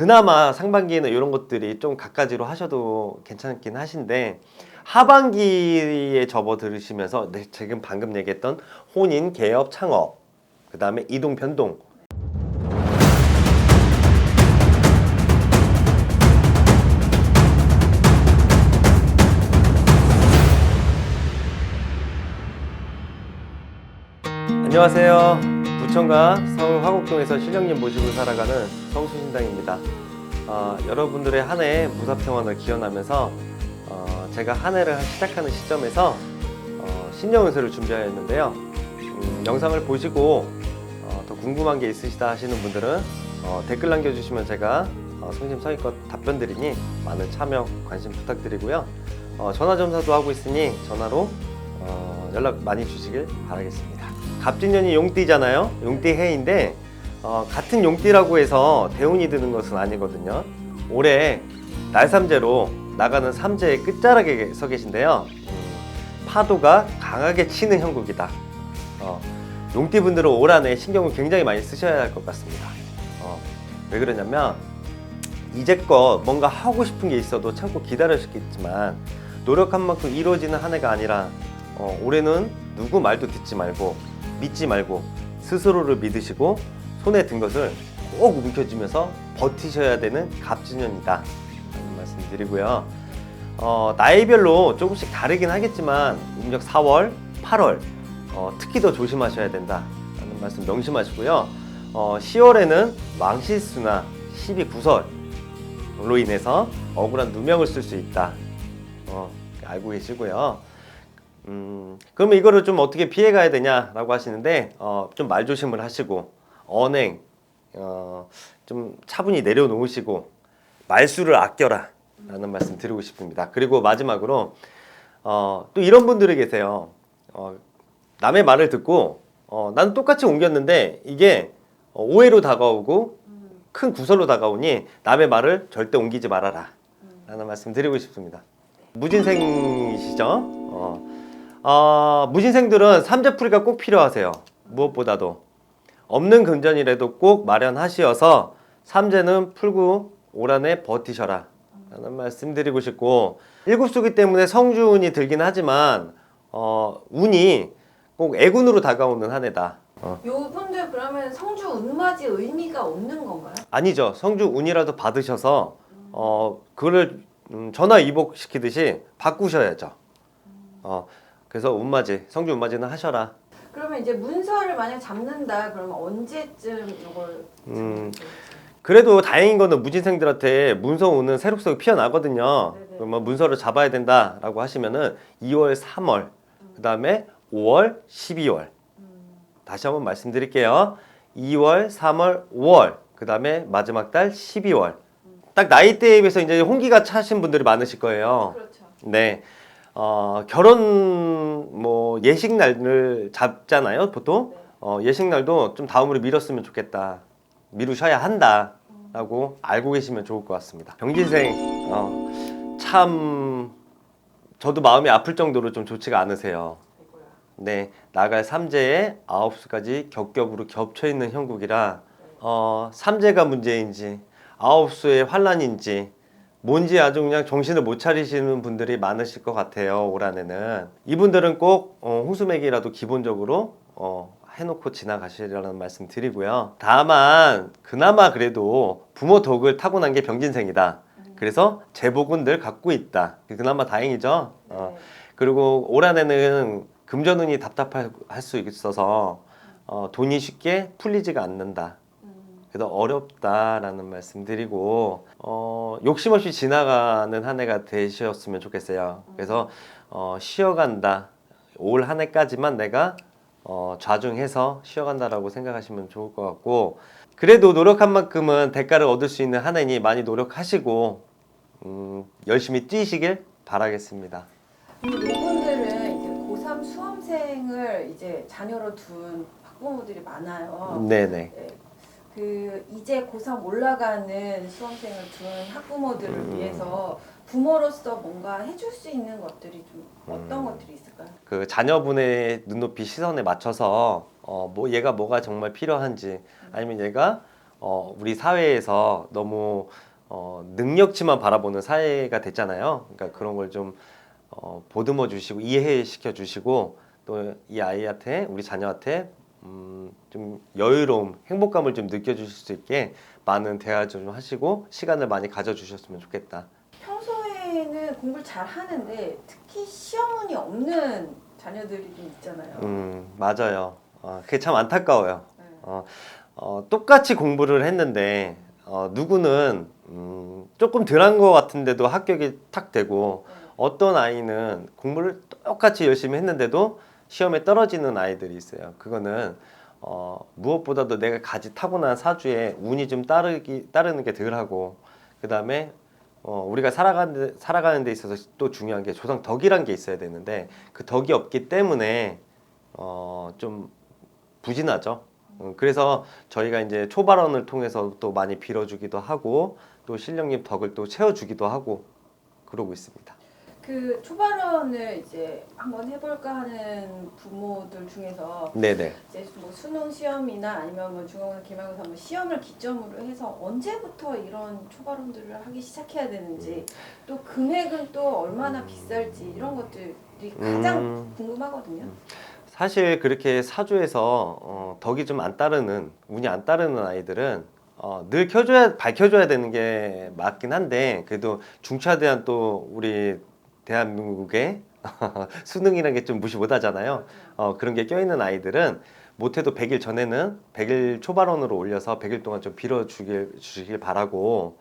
그나마 상반기에는 이런 것들이 좀 갖가지로 하셔도 괜찮긴 하신데 하반기에 접어 들으시면서 네, 지금 방금 얘기했던 혼인, 개업, 창업, 그 다음에 이동, 변동 안녕하세요. 부천과 서울 화곡동에서 신령님 모시고 살아가는 성수신당입니다. 어, 여러분들의 한 해 무사평안을 기원하면서 어, 제가 한 해를 시작하는 시점에서 어, 신년운세를 준비하였는데요. 음, 영상을 보시고 어, 더 궁금한 게 있으시다 하시는 분들은 어, 댓글 남겨주시면 제가 어, 성심성의껏 답변 드리니 많은 참여 관심 부탁드리고요. 어, 전화 점사도 하고 있으니 전화로 어, 연락 많이 주시길 바라겠습니다. 갑진년이 용띠잖아요. 용띠 해인데 어, 같은 용띠라고 해서 대운이 드는 것은 아니거든요. 올해 날삼재로 나가는 삼재의 끝자락에 서 계신데요. 음, 파도가 강하게 치는 형국이다. 어, 용띠 분들은 올 한해 신경을 굉장히 많이 쓰셔야 할 것 같습니다. 어, 왜 그러냐면 이제껏 뭔가 하고 싶은 게 있어도 참고 기다리셨겠지만 노력한 만큼 이루어지는 한 해가 아니라 어, 올해는 누구 말도 듣지 말고 믿지 말고 스스로를 믿으시고 손에 든 것을 꼭 움켜쥐면서 버티셔야 되는 갑진년이다. 라는 말씀 드리고요. 어, 나이별로 조금씩 다르긴 하겠지만 음력 4월, 8월 어, 특히 더 조심하셔야 된다 라는 말씀 명심하시고요. 어, 10월에는 왕실수나 12구설로 인해서 억울한 누명을 쓸 수 있다. 어, 알고 계시고요. 음, 그러면 이거를 좀 어떻게 피해가야 되냐라고 하시는데 어, 좀 말조심을 하시고 언행 어, 좀 차분히 내려놓으시고 말수를 아껴라 라는 말씀 드리고 싶습니다. 그리고 마지막으로 어, 또 이런 분들이 계세요. 어, 남의 말을 듣고 어, 나는 똑같이 옮겼는데 이게 어, 오해로 다가오고 큰 구설로 다가오니 남의 말을 절대 옮기지 말아라 라는 말씀 드리고 싶습니다. 무진생이시죠? 어, 어, 무진생들은 삼재풀이가 꼭 필요하세요. 무엇보다도 없는 금전이라도 꼭 마련하시어서 삼재는 풀고 올 한해 버티셔라 라는 말씀 드리고 싶고 일곱수기 때문에 성주운이 들긴 하지만 어, 운이 꼭 애군으로 다가오는 한 해다. 어. 요분들 그러면 성주 운맞이 의미가 없는 건가요? 아니죠. 성주 운이라도 받으셔서 어 그거를 음, 전화 이복 시키듯이 바꾸셔야죠. 어 그래서 운맞이 성주 운맞이는 하셔라. 그러면 이제 문서를 만약 잡는다 그러면 언제쯤 이걸 음. 그래도 다행인 거는 무진생들한테 문서 오는 새록새록 피어나거든요. 네네. 그러면 문서를 잡아야 된다라고 하시면은 2월, 3월, 그 다음에 5월, 12월. 다시 한번 말씀드릴게요. 2월, 3월, 5월, 그 다음에 마지막 달 12월. 딱 나이대에 비해서 이제 홍기가 차신 분들이 많으실 거예요. 그렇죠. 네. 어, 결혼 뭐 예식 날을 잡잖아요, 보통. 네. 어, 예식 날도 좀 다음으로 미뤘으면 좋겠다. 미루셔야 한다라고 알고 계시면 좋을 것 같습니다. 병진생 어, 참 저도 마음이 아플 정도로 좀 좋지가 않으세요. 네, 나갈 삼재에 아홉 수까지 겹겹으로 겹쳐 있는 형국이라 어, 삼재가 문제인지 아홉 수의 환란인지 뭔지 아주 그냥 정신을 못 차리시는 분들이 많으실 것 같아요 올 한해는. 이분들은 꼭 어, 홍수맥이라도 기본적으로 어, 해놓고 지나가시라는 말씀 드리고요. 다만 그나마 그래도 부모 덕을 타고난 게 병진생이다. 그래서 제복은 늘 갖고 있다. 그나마 다행이죠? 어, 네. 그리고 올 한해는 금전운이 답답할 수 있어서 어, 돈이 쉽게 풀리지가 않는다. 음. 그래서 어렵다라는 말씀드리고 어, 욕심 없이 지나가는 한 해가 되셨으면 좋겠어요. 그래서 어, 쉬어간다. 올 한 해까지만 내가 어, 좌중해서 쉬어간다라고 생각하시면 좋을 것 같고 그래도 노력한 만큼은 대가를 얻을 수 있는 한 해니 많이 노력하시고 음, 열심히 뛰시길 바라겠습니다. 이분들은 이제 고3 수험생을 이제 자녀로 둔 학부모들이 많아요. 네네. 네. 그 이제 고3 올라가는 수험생을 둔 학부모들을 음. 위해서 부모로서 뭔가 해줄 수 있는 것들이 좀 어떤 음. 것들이 있을까요? 그 자녀분의 눈높이 시선에 맞춰서 어 뭐 얘가 뭐가 정말 필요한지 아니면 얘가 어, 우리 사회에서 너무 어, 능력치만 바라보는 사회가 됐잖아요. 그러니까 그런 걸좀 어, 보듬어 주시고 이해시켜 주시고 또 이 아이한테 우리 자녀한테 음, 좀 여유로움, 행복감을 좀 느껴주실 수 있게 많은 대화 좀 하시고 시간을 많이 가져주셨으면 좋겠다. 평소에는 공부를 잘 하는데 특히 시험운이 없는 자녀들이 좀 있잖아요. 음, 맞아요. 어, 그게 참 안타까워요. 네. 어, 어, 똑같이 공부를 했는데 어, 누구는 음, 조금 덜한 것 같은데도 합격이 탁 되고 네. 어떤 아이는 공부를 똑같이 열심히 했는데도 시험에 떨어지는 아이들이 있어요. 그거는 어, 무엇보다도 내가 가지 타고난 사주에 운이 좀 따르기 따르는 게 덜하고 그 다음에 어, 우리가 살아가는 데, 살아가는 데 있어서 또 중요한 게 조상 덕이란 게 있어야 되는데 그 덕이 없기 때문에 어, 좀 부진하죠. 음, 그래서 저희가 이제 초발언을 통해서 또 많이 빌어주기도 하고 또 실령님 덕을 또 채워주기도 하고 그러고 있습니다. 그 초발언을 이제 한번 해볼까 하는 부모들 중에서 네네. 이제 뭐 수능 시험이나 아니면 뭐 중간고사, 기말고사 뭐 시험을 기점으로 해서 언제부터 이런 초발언들을 하기 시작해야 되는지 또 금액은 또 얼마나 비쌀지 이런 것들이 가장 음. 궁금하거든요. 사실 그렇게 사주에서 어, 덕이 좀 안 따르는 운이 안 따르는 아이들은 어, 늘 켜줘야 밝혀줘야 되는 게 맞긴 한데 그래도 중차대한 또 우리 대한민국의 수능이라는 게 좀 무시 못 하잖아요. 어, 그런 게 껴있는 아이들은 못해도 100일 전에는 100일 초발언으로 올려서 100일 동안 좀 빌어주길 주시길 바라고.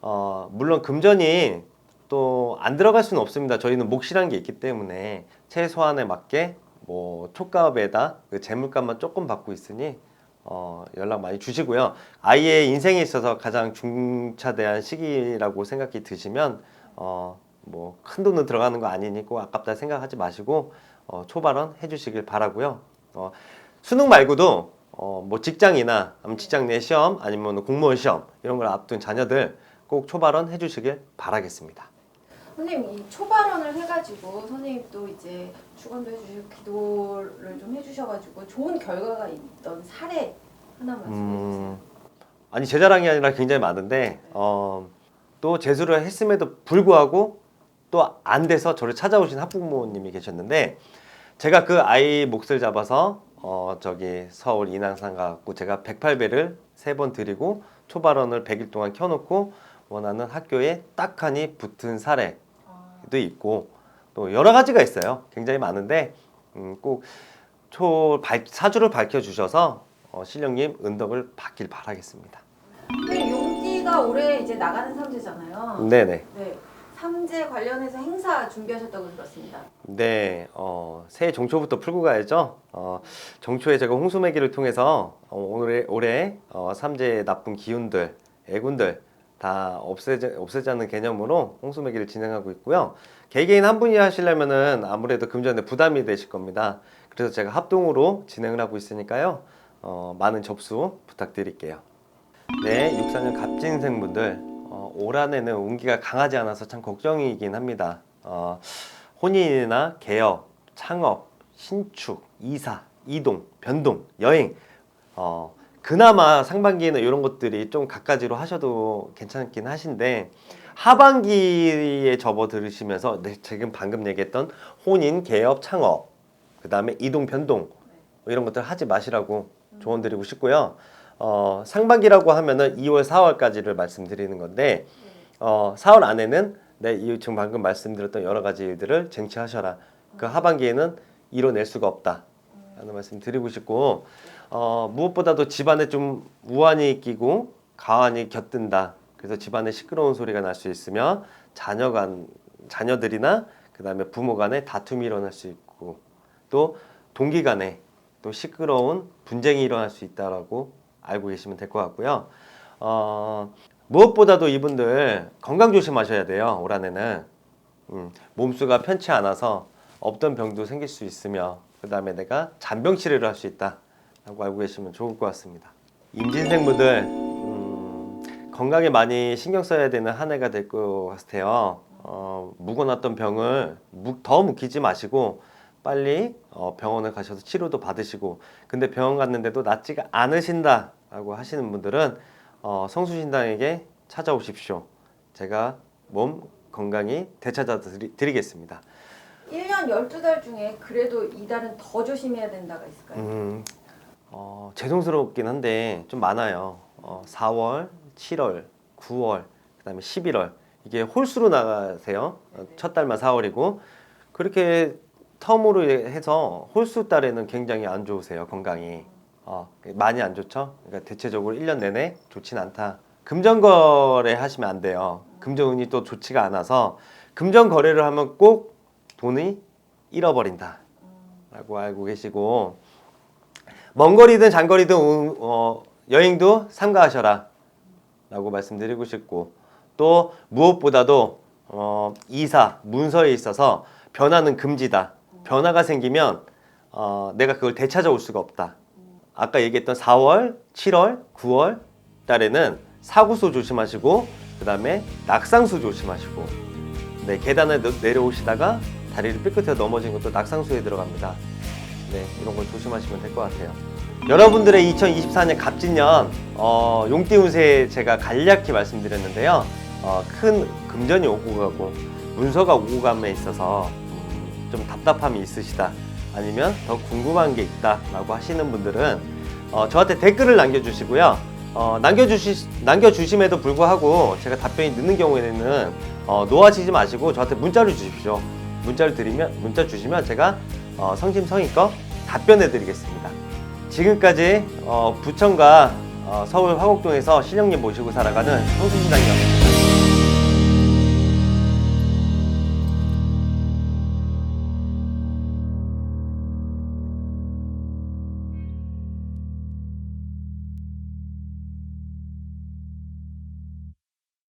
어, 물론 금전이 또 안 들어갈 수는 없습니다. 저희는 몫이라는 게 있기 때문에 최소한에 맞게 뭐 촉값에다 그 재물값만 조금 받고 있으니 어, 연락 많이 주시고요. 아이의 인생에 있어서 가장 중차대한 시기라고 생각이 드시면 어, 뭐 큰 돈은 들어가는 거 아니니 꼭 아깝다 생각하지 마시고 어, 초발언 해주시길 바라고요. 어, 수능 말고도 어, 뭐 직장이나 아니면 직장 내 시험 아니면 공무원 시험 이런 걸 앞둔 자녀들 꼭 초발언 해주시길 바라겠습니다. 선생님 이 초발언을 해가지고 선생님 또 이제 축원도 해주시고 기도를 좀 해주셔가지고 좋은 결과가 있던 사례 하나 말씀해 주세요. 음, 아니 제 자랑이 아니라 굉장히 많은데 어, 또 재수를 했음에도 불구하고 또 안 돼서 저를 찾아오신 학부모님이 계셨는데 제가 그 아이 몫을 잡아서 어, 저기 서울 인왕산 가갖고 제가 108배를 세 번 드리고 초발언을 100일 동안 켜놓고 원하는 학교에 딱하니 붙은 사례 아, 도 있고 또 여러 가지가 있어요. 굉장히 많은데 음, 꼭초 사주를 밝혀 주셔서 어, 신령님 은덕을 받길 바라겠습니다. 근데 용띠가 올해 이제 나가는 삼재잖아요. 네네. 네. 삼재 관련해서 행사 준비하셨다고 들었습니다. 네, 어, 새해 종초부터 풀고 가야죠. 어, 종초에 제가 홍수매기를 통해서 어, 올해, 올해 어, 삼재의 나쁜 기운들, 애군들 다 없애자, 없애자는 개념으로 홍수매기를 진행하고 있고요. 개개인 한 분이 하시려면은 아무래도 금전에 부담이 되실 겁니다. 그래서 제가 합동으로 진행을 하고 있으니까요. 어, 많은 접수 부탁드릴게요. 네, 64년 갑진생분들 어, 올 한해는 운기가 강하지 않아서 참 걱정이긴 합니다. 어, 혼인이나 개업, 창업, 신축, 이사, 이동, 변동, 여행 어, 그나마 상반기에는 이런 것들이 좀 갖가지로 하셔도 괜찮긴 하신데 하반기에 접어 들으시면서 네, 지금 방금 얘기했던 혼인, 개업, 창업 그 다음에 이동, 변동 뭐 이런 것들 하지 마시라고 조언 드리고 싶고요. 어, 상반기라고 하면은 2월, 4월까지를 말씀드리는 건데 어, 4월 안에는 네, 이 지금 방금 말씀드렸던 여러 가지 일들을 쟁취하셔라. 그 하반기에는 이뤄낼 수가 없다. 라는 말씀 드리고 싶고 어, 무엇보다도 집안에 좀 우환이 끼고 가환이 곁든다. 그래서 집안에 시끄러운 소리가 날 수 있으며 자녀 간 자녀들이나 그다음에 부모 간에 다툼이 일어날 수 있고 또 동기 간에 또 시끄러운 분쟁이 일어날 수 있다라고 알고 계시면 될 것 같고요. 어, 무엇보다도 이분들 건강 조심하셔야 돼요. 올 한해는 음, 몸수가 편치 않아서 없던 병도 생길 수 있으며 그 다음에 내가 잔병 치료를 할 수 있다라고 알고 계시면 좋을 것 같습니다. 임진생분들 음, 건강에 많이 신경 써야 되는 한 해가 될 것 같아요. 어, 묵어놨던 병을 묵, 더 묵히지 마시고 빨리 어, 병원을 가셔서 치료도 받으시고 근데 병원 갔는데도 낫지가 않으신다 라고 하시는 분들은 어, 성수신당에게 찾아오십시오. 제가 몸 건강히 되찾아 드리, 드리겠습니다. 1년 12달 중에 그래도 이달은 더 조심해야 된다가 있을까요? 음, 어, 죄송스럽긴 한데 좀 많아요. 어, 4월, 7월, 9월, 그다음에 11월 이게 홀수로 나가세요. 어, 첫 달만 4월이고 그렇게 텀으로 해서 홀수 달에는 굉장히 안 좋으세요 건강이 어, 많이 안 좋죠. 그러니까 대체적으로 1년 내내 좋진 않다. 금전 거래 하시면 안 돼요. 금전 운이 또 좋지가 않아서 금전 거래를 하면 꼭 돈이 잃어버린다. 라고 알고 계시고 먼 거리든 장거리든 우- 어, 여행도 삼가하셔라 라고 말씀드리고 싶고 또 무엇보다도 어, 이사 문서에 있어서 변화는 금지다 변화가 생기면 어, 내가 그걸 되찾아올 수가 없다 아까 얘기했던 4월 7월 9월 달에는 사구수 조심하시고 그 다음에 낙상수 조심하시고 네 계단을 내- 내려오시다가 다리를 삐끗해 넘어진 것도 낙상수에 들어갑니다 네, 이런 걸 조심하시면 될 것 같아요. 여러분들의 2024년 갑진년 어, 용띠 운세 제가 간략히 말씀드렸는데요. 어, 큰 금전이 오고 가고 문서가 오고 감에 있어서 음, 좀 답답함이 있으시다. 아니면 더 궁금한 게 있다 라고 하시는 분들은 어, 저한테 댓글을 남겨주시고요. 어, 남겨주시, 남겨주심에도 불구하고 제가 답변이 늦는 경우에는 어, 노하시지 마시고 저한테 문자를 주십시오. 문자를 드리면 문자 주시면 제가 어, 성심성의껏 답변해 드리겠습니다. 지금까지 어, 부천과 어, 서울 화곡동에서 신령님 모시고 살아가는 성수신당이었습니다.